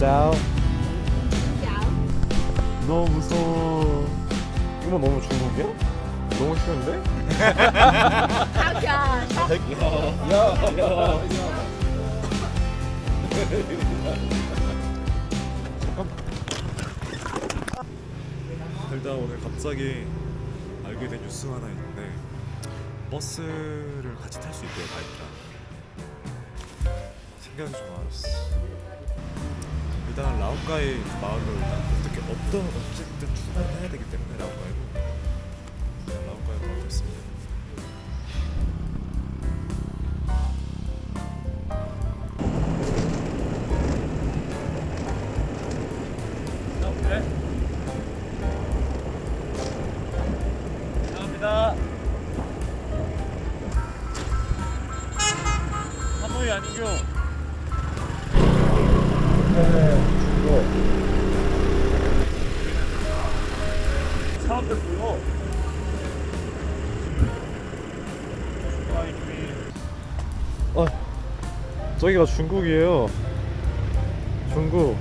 짜오. 너무 무서워. 이거 너무 중국이야? 너무 쉬운데? 일단 오늘 갑자기 알게 된 뉴스가 하나 있는데 버스를 같이 탈 수 있대요 바이크랑 생각이 좀 많았어 일단 라오카이 마을로 어떻게 어떤 어쨌든 출발을 해야 되기 때문에 라오카이 저기가 중국이에요. 중국.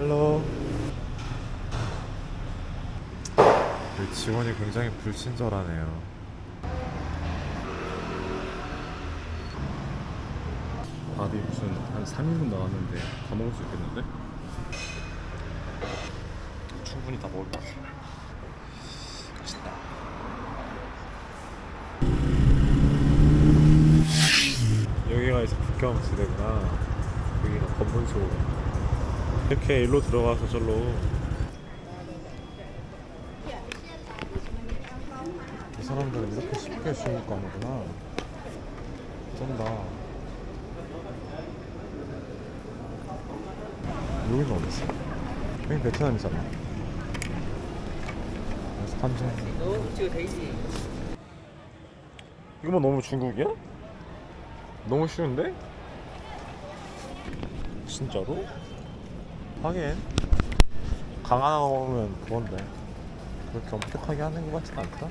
헬로. 직원이 굉장히 불친절하네요 밥이 무슨 한 3인분 나왔는데 다 먹을 수 있겠는데? 충분히 다 먹을 것 같아. 맛있다. 여기가 이제 국경지대구나 여기가 검문소 이렇게 일로 들어가서 절로 이 사람들은 이렇게 쉽게 중국 가는구나 쩐다 여기는 어딨어? 여기 베트남이잖아 그래서 탐정 이거 뭐 너무 중국이야? 너무 쉬운데? 진짜로? 하긴 강 하나 먹으면 그건데 그렇게 엄격하게 하는 것 같진 않다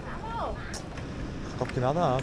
가깝긴 하다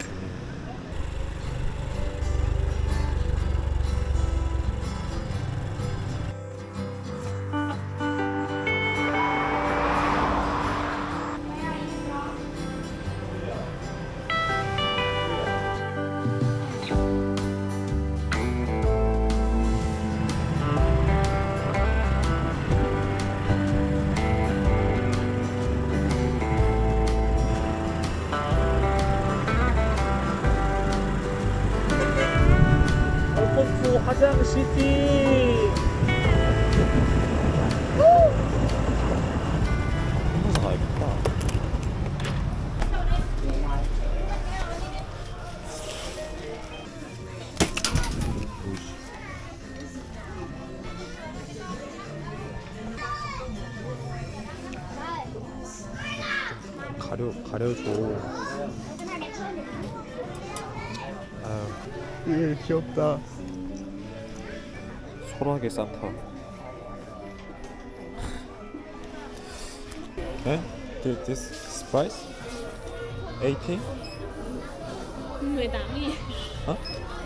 화장시티. 가려 가려줘. 아유, 예, 귀엽다. 소라게 산타. 에? Did this spice? 18? 18 nghìn. Hả?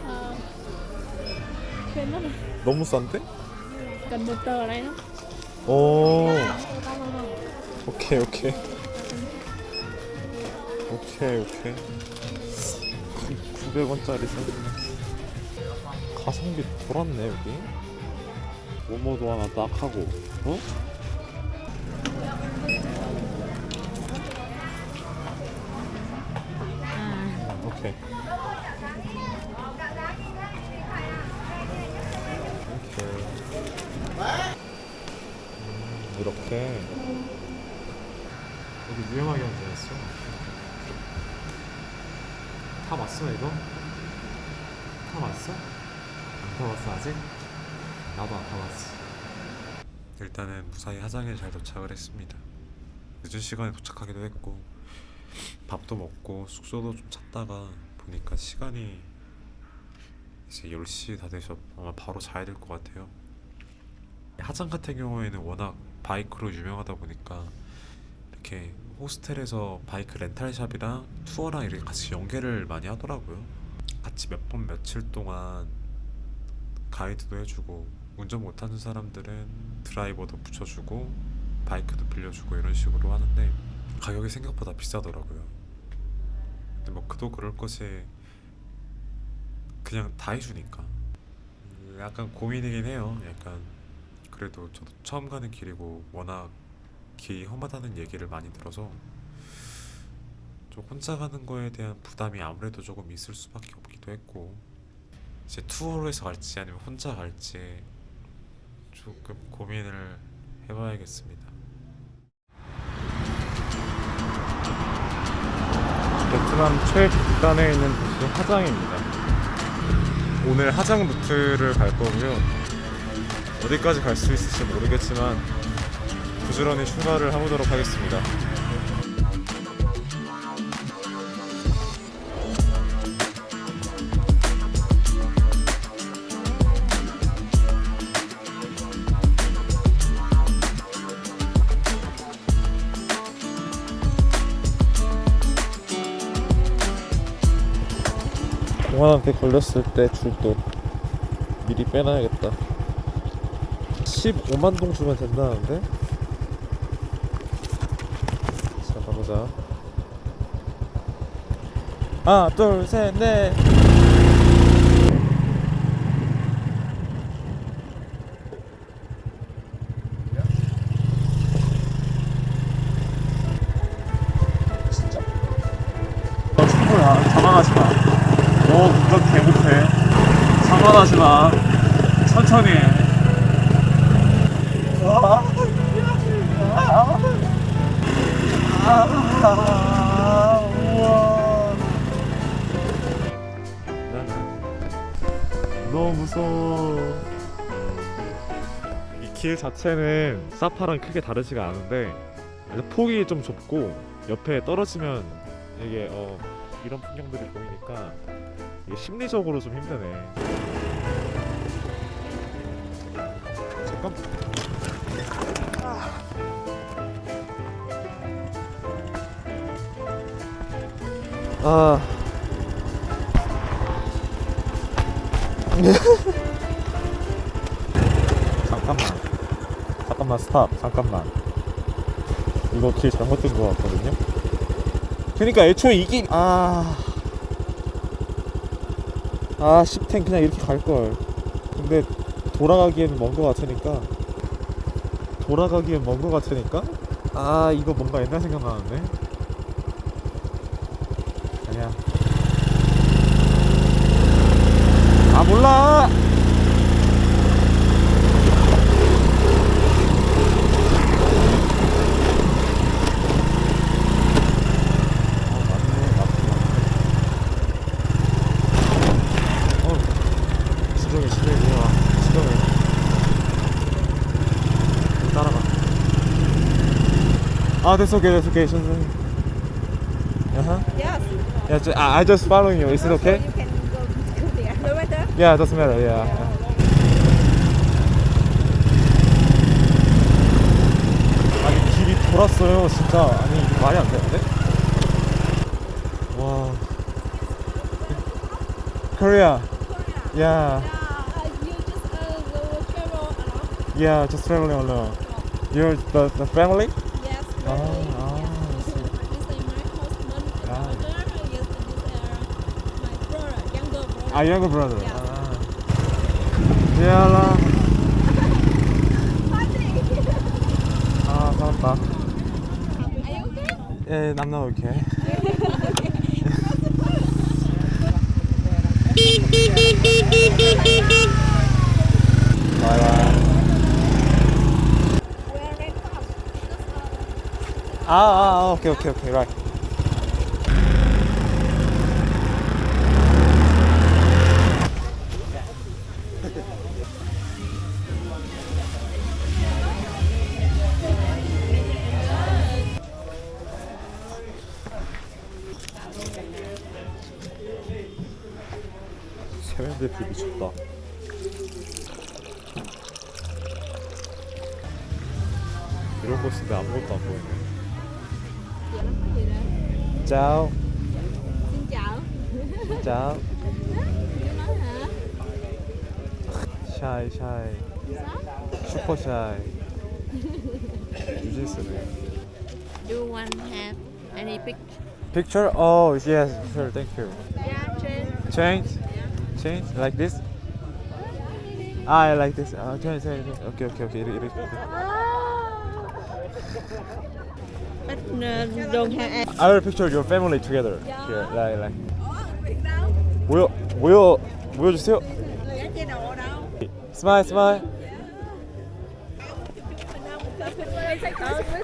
Ờ. Quên mất rồi. 너무 싼데? Này không? 오. 오케이 오케이. 오케이 오케이. 900원짜리 샀네. 가성비 돌았네 여기. 모모도 하나 딱 하고, 어? À, 오케이. 오케이. 음, 이렇게 여기 유명하게 앉아있어. 다 봤어 이거? 다 봤어? 안 타봤어 아직? 나도 안 타봤어. 일단은 무사히 화장에 잘 도착을 했습니다. 늦은 시간에 도착하기도 했고 밥도 먹고 숙소도 좀 찾다가 보니까 시간이 이제 10시 다 돼서 아마 바로 자야 될 것 같아요. 하장 같은 경우에는 워낙 바이크로 유명하다 보니까 이렇게 호스텔에서 바이크 렌탈샵이랑 투어랑 이렇게 같이 연계를 많이 하더라고요. 같이 몇 번 며칠 동안 가이드도 해주고 운전 못하는 사람들은 드라이버도 붙여주고 바이크도 빌려주고 이런 식으로 하는데 가격이 생각보다 비싸더라고요. 근데 뭐 그도 그럴 것이 그냥 다 해주니까 음, 약간 고민이긴 해요. 약간 그래도 저도 처음 가는 길이고 워낙 길이 험하다는 얘기를 많이 들어서 좀 혼자 가는 거에 대한 부담이 아무래도 조금 있을 수밖에 없기도 했고 이제 투어로 해서 갈지 아니면 혼자 갈지 조금 고민을 해봐야겠습니다. 베트남 최북단에 있는 도시 하장입니다. 오늘 하장 루트를 갈 거고요. 어디까지 갈 수 있을지 모르겠지만 부지런히 출발을 해보도록 하겠습니다. 공안한테 걸렸을 때 줄도 미리 빼놔야겠다. 15만 동 주면 된다는데? 자, 가보자. 하나, 둘, 셋, 넷. 천천히 해. 너무 무서워. 이 길 자체는 사파랑 크게 다르지가 않은데 폭이 좀 좁고 옆에 떨어지면 이게 어, 이런 풍경들이 보이니까 이게 심리적으로 좀 힘드네. 잠깐. 아. 잠깐만. 잠깐만 스탑. 잠깐만. 이거 길 잘못된 것 같거든요. 그러니까 애초에 이게 아. 아, 10텐 그냥 이렇게 갈 걸. 근데 돌아가기엔 먼거 같으니까 돌아가기엔 먼거 같으니까 아, 이거 뭔가 옛날 생각나는데. 아니야. 아, 몰라. 어, 맞네. 맞네. 맞네. 어, 시동이 시동이 뭐야 시동이 따라가 아 됐어 오케이 됐어 오케이 천천히 uh-huh. Yes. yeah, ju- I, I just following you is it okay? You can go, go there. No matter. yeah doesn't matter yeah 아니 길이 돌았어요 진짜 아니 이거 말이 안 되는데? 와 Korea yeah Uh, you just uh, go travel along. yeah just traveling alone you're the, the family? 아 younger brother Yeah. 아 미안하 아 살았다 Are you okay? 예 I'm not okay 바이바이 아, 아, 아, 오케이, 오케이, 오케이, right. đó. 짜오, Xin chào. 짜오. Chú nói hả? 샤이 샤이. 슈퍼 샤이. 유진스네. Do you want have any pic? Picture? Oh yes, sure, thank you. Yeah, change. Change, change like this. Ah, I like this. Ah, change, change. change. Okay, okay, okay. 이렇게, 이렇게. Don't have I will picture your family together. Here, like, like. 모여, 모여, 모여주세요. Smile, smile.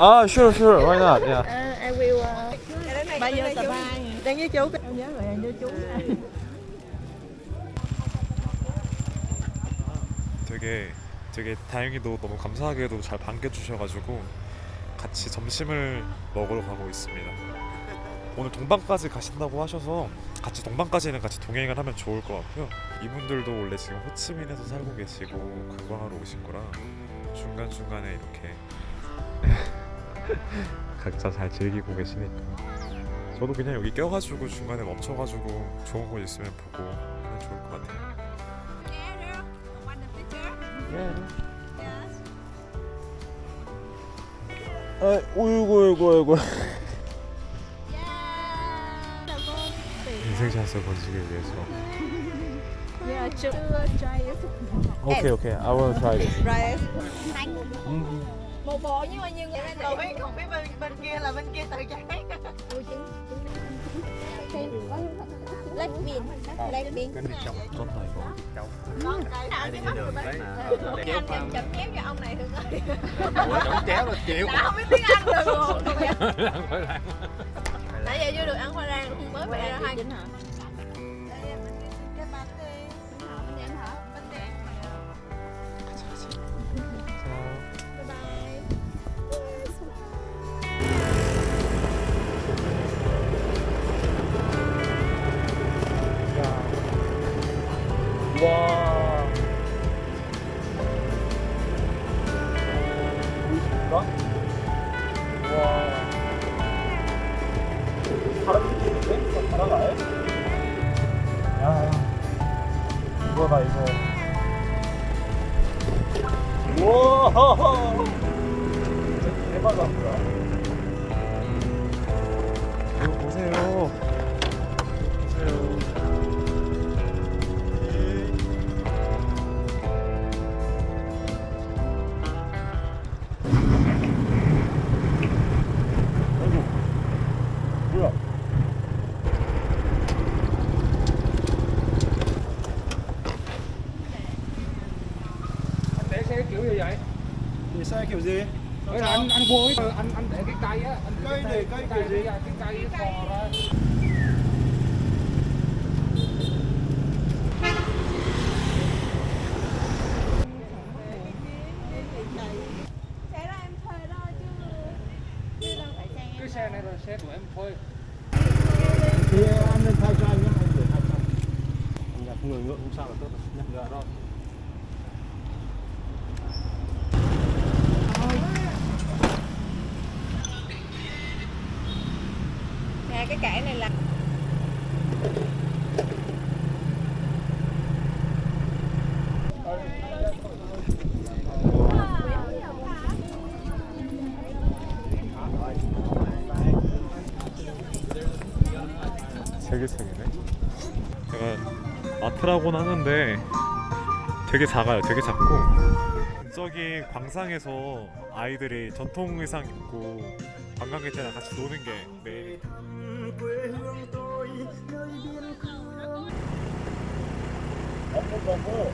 Ah, sure, sure. Why not? Yeah. Uh, I will. Uh, Bây giờ chú. vai. Đang với chú. Em nhớ rồi, em với chú. 되게 되게 다행히도 너무 감사하게도 잘 반겨주셔가지고 같이 점심을 먹으러 가고 있습니다. 오늘 동방까지 가신다고 하셔서 같이 동방까지는 같이 동행을 하면 좋을 것 같고요. 이분들도 원래 지금 호치민에서 살고 계시고 관광하러 오신 거라 중간 중간에 이렇게 각자 잘 즐기고 계시니까 저도 그냥 여기 껴가지고 중간에 멈춰가지고 좋은 곳 있으면 보고 하면 좋을 것 같아요. Want 아, 오이고 오이고 오이고. 인생샷을 건지기 위해서. Yeah, chú. Try it. 오케이 오케이. I will try this. Try it. 음. Một bộ nhưng mà nhưng mà Không biết, không biết bên, bên kia là bên kia tự cháy Blackpink Blackpink Cái này trong có thời bộ cháu Ai đi trên đường đấy Anh đừng cho ông này Hương ơi Ủa chụp chéo chịu. Không biết tiếng Anh được rồi. Tại vậy chưa được ăn khoai lang Mới mẹ ra hai Đây kiểu gì? đây là ăn ăn gối, ăn ăn để cái cây á, ăn cây để cây kiểu gì? Cái cây cò ra. Cái xe này là xe của em thôi. Thì anh nên thay cho anh nhé, anh gửi 200. Nhà người ngựa cũng sao là tốt rồi, nhắc gỡ rồi. Cái cảng này là 세개 세 개네 제가 아트라고는 하는데 되게 작아요. 되게 작고. 저기 광상에서 아이들이 전통 의상 입고 관광객들이랑 같이 노는 게 메인 너무 너무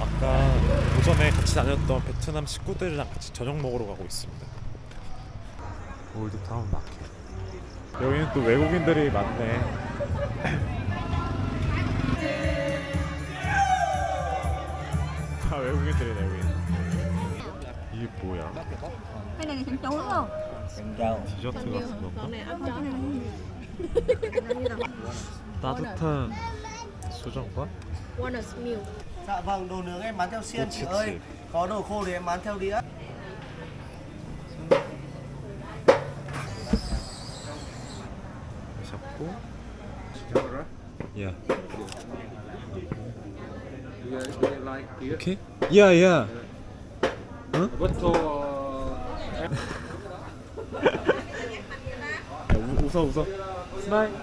아까 오전에 같이 다녔던 베트남 식구들이랑 같이 저녁 먹으러 가고 있습니다. 올드타운 마켓. 여기는 또 외국인들이 많네. 다 외국인들이네 여기. 이게 뭐야? cái này là trứng trấu đúng không 디저트 같은 건가? 따뜻한 수정과 Dạ vâng, đồ nướng em bán theo xiên chị ơi. Có đồ khô thì em bán theo đĩa. 잡고 야 You guys really like beer? 오케이 야야 What so 웃어 웃어 스마일 uh,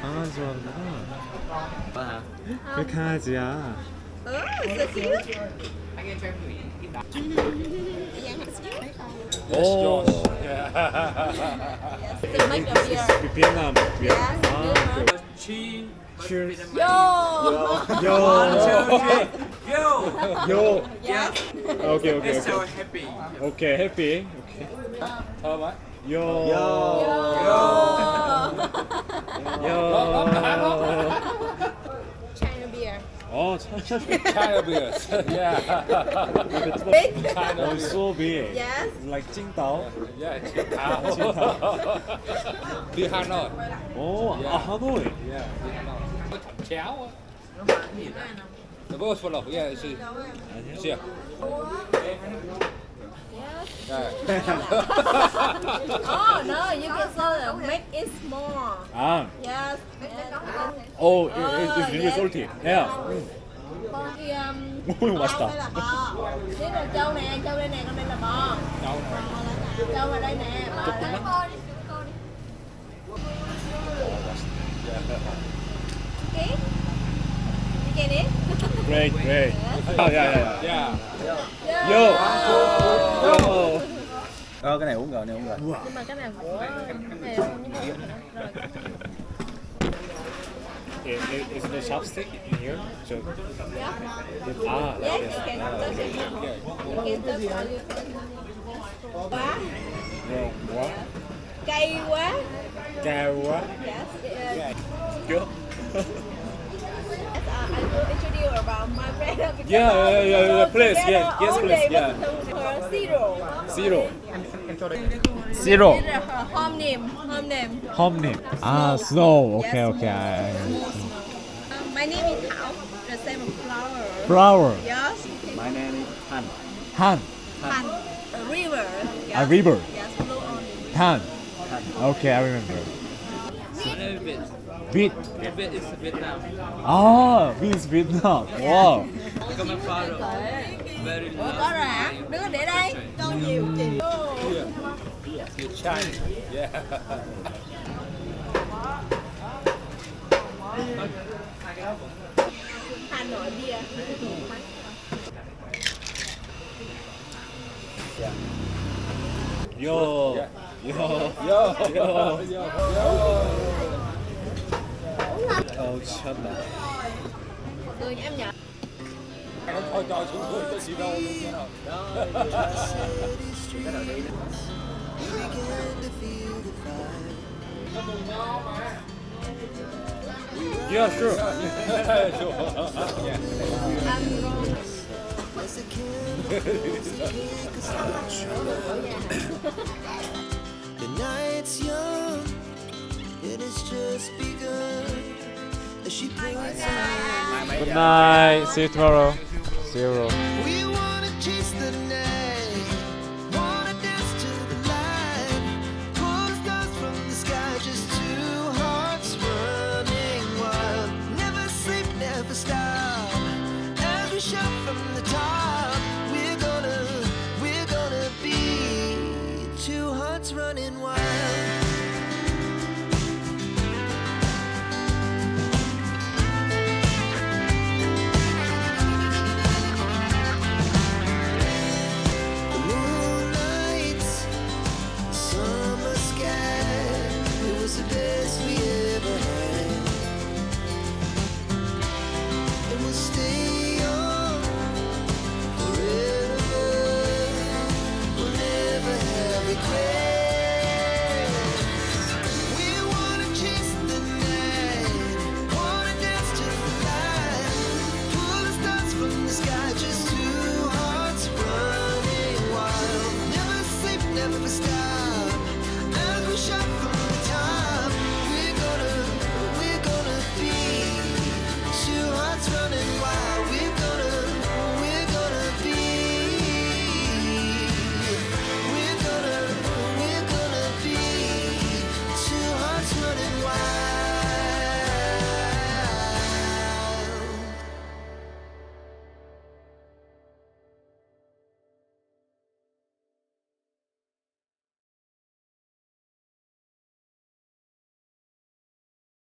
강아지 좋아하는구나 왜 강아지야 오 beer 베트남 yes 아 cheese cheers yo 요 요. yes 오케이 오케이 오케이 happy. 오케이 해피 오케이 Thơm á. 요 yo 요. China beer 어 참. China beer. yeah. big China 어 beer. so big yes like 칭따오 Yeah, Chintao. Đi Hà Nội. 오 아, 하노이 Yeah, đi Hà Nội. Chéo á. The boat full of, yeah, see. See. Yeah. oh no you can so make it small 아 yes 오 Oh, it's really salty yeah con kia um, 오 이거 맛있다 đây là bò đây là trâu nè trâu đây nè con đây là bò Đâu nè. trâu ở đây nè bò ở đây Okay. You get it? great great 야야야 Yeah. 요 요. Ờ cái này uống rồi, này uống rồi. Nhưng mà cái này của này không như vậy. Rồi. Is the chopstick in here? 저, Yeah. 아, Yes, you can touch it. You can touch all your Quá, 뭐, 뭐? cay quá. 깨와? Yes. Yes. um, my Yeah, yeah, yeah, yeah, please, yeah, yes, please, yeah. Zero. Zero. Zero. Home name, home name. Home name. Ah, snow. Okay, Yes, okay. I- Um, my name is Tao, the same flower. Flower. Yes. My name is Han. Han. Pan, a river. Yes. river. Yes, blue only. Tan. Han. Okay, I remember. Benefit. Viet. Viet is Vietnam. 아, Viet Vietnam. Wow. Come and follow. Very Ủa nice. có rồi hả? Đứa để đây. Cho nhiều chị. You China. Yeah. Hà Nội bia. 요. 요. Yo. 요. Yo. Yo. 어 우, 참나. Tôi em nhớ. Thôi cho xuống dưới cái gì đâu luôn nha. Yeah, sure. Ăn rồi. The night's young, it has just begun. Good night. See you tomorrow. See you.